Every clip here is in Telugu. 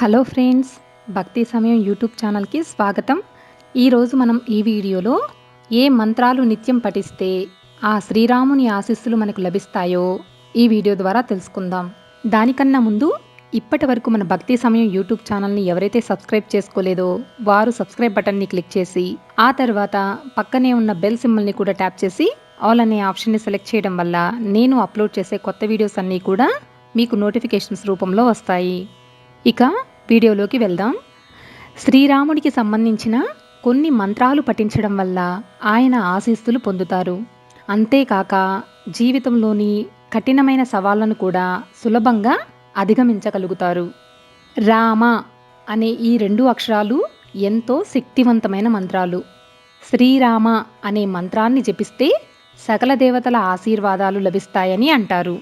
హలో ఫ్రెండ్స్ భక్తి సమయం యూట్యూబ్ ఛానల్కి స్వాగతం. ఈరోజు మనం ఈ వీడియోలో ఏ మంత్రాలు నిత్యం పఠిస్తే ఆ శ్రీరాముని ఆశీస్సులు మనకు లభిస్తాయో ఈ వీడియో ద్వారా తెలుసుకుందాం. దానికన్నా ముందు ఇప్పటి వరకు మన భక్తి సమయం యూట్యూబ్ ఛానల్ని ఎవరైతే సబ్స్క్రైబ్ చేసుకోలేదో వారు సబ్స్క్రైబ్ బటన్ని క్లిక్ చేసి ఆ తర్వాత పక్కనే ఉన్న బెల్ సింబల్ని కూడా ట్యాప్ చేసి ఆల్ అనే ఆప్షన్ని సెలెక్ట్ చేయడం వల్ల నేను అప్లోడ్ చేసే కొత్త వీడియోస్ అన్నీ కూడా మీకు నోటిఫికేషన్స్ రూపంలో వస్తాయి. ఇక వీడియోలోకి వెళ్దాం. శ్రీరాముడికి సంబంధించిన కొన్ని మంత్రాలు పఠించడం వల్ల ఆయన ఆశీస్సులు పొందుతారు. అంతేకాక జీవితంలోని కఠినమైన సవాళ్ళను కూడా సులభంగా అధిగమించగలుగుతారు. రామ అనే ఈ రెండు అక్షరాలు ఎంతో శక్తివంతమైన మంత్రాలు. శ్రీరామ అనే మంత్రాన్ని జపిస్తే సకల దేవతల ఆశీర్వాదాలు లభిస్తాయని అంటారు.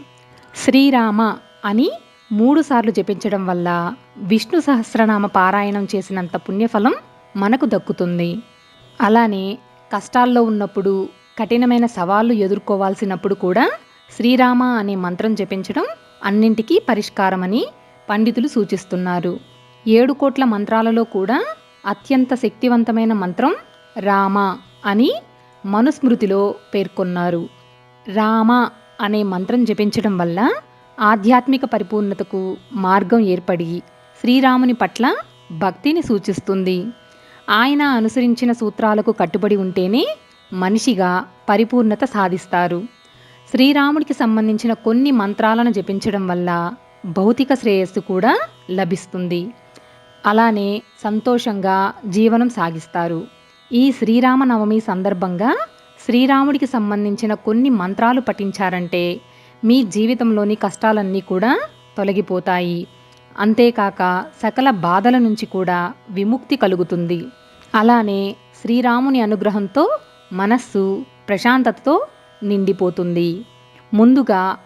శ్రీరామ అని మూడుసార్లు జపించడం వల్ల విష్ణు సహస్రనామ పారాయణం చేసినంత పుణ్యఫలం మనకు దక్కుతుంది. అలానే కష్టాల్లో ఉన్నప్పుడు కఠినమైన సవాళ్ళు ఎదుర్కోవాల్సినప్పుడు కూడా శ్రీరామ అనే మంత్రం జపించడం అన్నింటికీ పరిష్కారమని పండితులు సూచిస్తున్నారు. ఏడు కోట్ల మంత్రాలలో కూడా అత్యంత శక్తివంతమైన మంత్రం రామ అని మనుస్మృతిలో పేర్కొన్నారు. రామ అనే మంత్రం జపించడం వల్ల ఆధ్యాత్మిక పరిపూర్ణతకు మార్గం ఏర్పడి శ్రీరాముని పట్ల భక్తిని సూచిస్తుంది. ఆయన అనుసరించిన సూత్రాలకు కట్టుబడి ఉంటేనే మనిషిగా పరిపూర్ణత సాధిస్తారు. శ్రీరాముడికి సంబంధించిన కొన్ని మంత్రాలను జపించడం వల్ల భౌతిక శ్రేయస్సు కూడా లభిస్తుంది. అలానే సంతోషంగా జీవనం సాగిస్తారు. ఈ శ్రీరామనవమి సందర్భంగా శ్రీరాముడికి సంబంధించిన కొన్ని మంత్రాలు పఠించారంటే మీ జీవితంలోని కష్టాలన్నీ కూడా తొలగిపోతాయి. అంతేకాక సకల బాధల నుంచి కూడా విముక్తి కలుగుతుంది. అలానే శ్రీరాముని అనుగ్రహంతో మనస్సు ప్రశాంతతతో నిండిపోతుంది. ముందుగా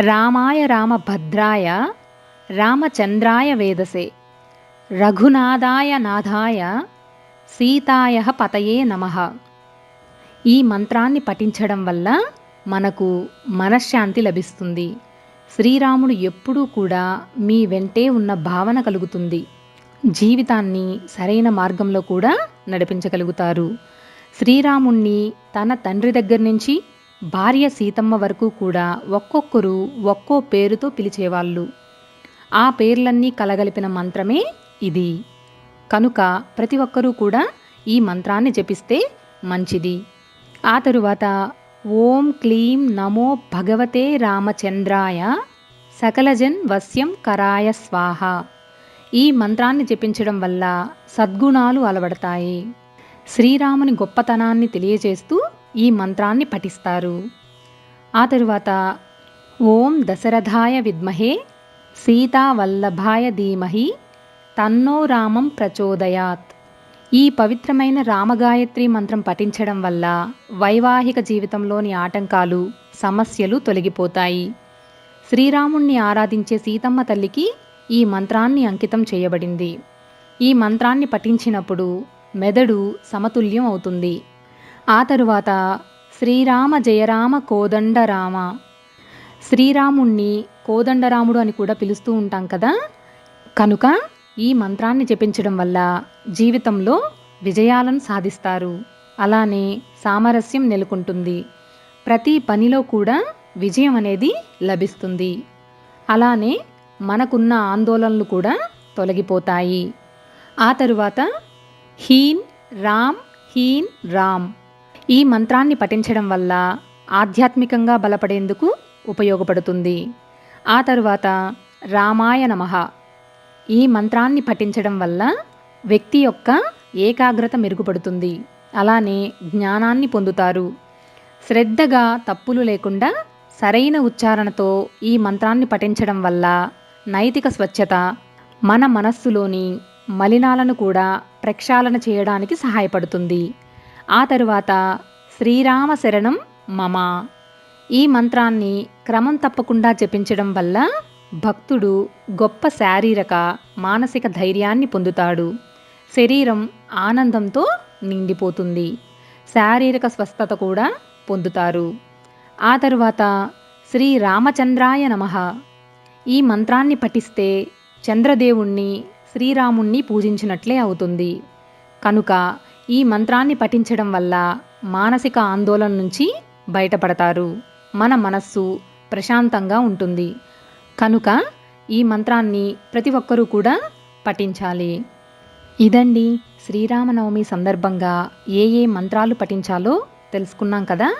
రామాయ రామభద్రాయ రామచంద్రాయ వేదసే. రఘునాథాయ నాథాయ సీతాయ పతయే నమ. ఈ మంత్రాన్ని పఠించడం వల్ల మనకు మనశ్శాంతి లభిస్తుంది. శ్రీరాముడు ఎప్పుడూ కూడా మీ వెంటే ఉన్న భావన కలుగుతుంది. జీవితాన్ని సరైన మార్గంలో కూడా నడిపించగలుగుతారు. శ్రీరాముణ్ణి తన తండ్రి దగ్గర నుంచి భార్య సీతమ్మ వరకు కూడా ఒక్కొక్కరు ఒక్కో పేరుతో పిలిచేవాళ్ళు. ఆ పేర్లన్నీ కలగలిపిన మంత్రమే ఇది. కనుక ప్రతి ఒక్కరూ కూడా ఈ మంత్రాన్ని జపిస్తే మంచిది. ఆ తరువాత ఓం క్లీం నమో భగవతే రామచంద్రాయ. సకలజన్ వశ్యం కరాయ స్వాహ. ఈ మంత్రాన్ని జపించడం వల్ల సద్గుణాలు అలవడతాయి. శ్రీరాముని గొప్పతనాన్ని తెలియజేస్తూ ఈ మంత్రాన్ని పఠిస్తారు. ఆ తరువాత ఓం దశరథాయ విద్మహే సీతావల్లభాయ ధీమహి తన్నో రామం ప్రచోదయాత్. ఈ పవిత్రమైన రామగాయత్రి మంత్రం పఠించడం వల్ల వైవాహిక జీవితంలోని ఆటంకాలు సమస్యలు తొలగిపోతాయి. శ్రీరాముణ్ణి ఆరాధించే సీతమ్మ తల్లికి ఈ మంత్రాన్ని అంకితం చేయబడింది. ఈ మంత్రాన్ని పఠించినప్పుడు మెదడు సమతుల్యం అవుతుంది. ఆ తరువాత శ్రీరామ జయరామ కోదండరామ. శ్రీరాముణ్ణి కోదండరాముడు అని కూడా పిలుస్తూ ఉంటాం కదా? కనుక ఈ మంత్రాన్ని జపించడం వల్ల జీవితంలో విజయాలను సాధిస్తారు. అలానే సామరస్యం నెలకొంటుంది. ప్రతి పనిలో కూడా విజయం అనేది లభిస్తుంది. అలానే మనకున్న ఆందోళనలు కూడా తొలగిపోతాయి. ఆ తరువాత హీన్ రామ్ హీన్ రామ్ ఈ మంత్రాన్ని పఠించడం వల్ల ఆధ్యాత్మికంగా బలపడేందుకు ఉపయోగపడుతుంది. ఆ తరువాత రామాయ నమః ఈ మంత్రాన్ని పఠించడం వల్ల వ్యక్తి యొక్క ఏకాగ్రత మెరుగుపడుతుంది. అలానే జ్ఞానాన్ని పొందుతారు. శ్రద్ధగా తప్పులు లేకుండా సరైన ఉచ్చారణతో ఈ మంత్రాన్ని పఠించడం వల్ల నైతిక స్వచ్ఛత మన మనస్సులోని మలినాలను కూడా ప్రక్షాళన చేయడానికి సహాయపడుతుంది. ఆ తరువాత శ్రీరామ శరణం మమ. ఈ మంత్రాన్ని క్రమం తప్పకుండా జపించడం వల్ల భక్తుడు గొప్ప శారీరక మానసిక ధైర్యాన్ని పొందుతాడు. శరీరం ఆనందంతో నిండిపోతుంది. శారీరక స్వస్థత కూడా పొందుతారు. ఆ తరువాత శ్రీ రామచంద్రాయ నమ. ఈ మంత్రాన్ని పఠిస్తే చంద్రదేవుణ్ణి శ్రీరాముణ్ణి పూజించినట్లే అవుతుంది. కనుక ఈ మంత్రాన్ని పఠించడం వల్ల మానసిక ఆందోళన నుంచి బయటపడతారు. మన మనస్సు ప్రశాంతంగా ఉంటుంది. కనుక ఈ మంత్రాన్ని ప్రతి ఒక్కరూ కూడా పఠించాలి. ఇదండి శ్రీరామనవమి సందర్భంగా ఏ ఏ మంత్రాలు పఠించాలో తెలుసుకున్నాం కదా?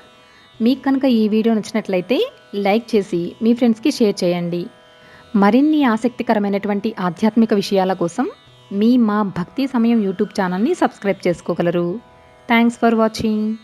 మీకు కనుక ఈ వీడియో నచ్చినట్లయితే లైక్ చేసి మీ ఫ్రెండ్స్కి షేర్ చేయండి. మరిన్ని ఆసక్తికరమైనటువంటి ఆధ్యాత్మిక విషయాల కోసం మీ మా భక్తి సమయం యూట్యూబ్ ఛానల్ని సబ్స్క్రైబ్ చేసుకోగలరు. Thanks for watching.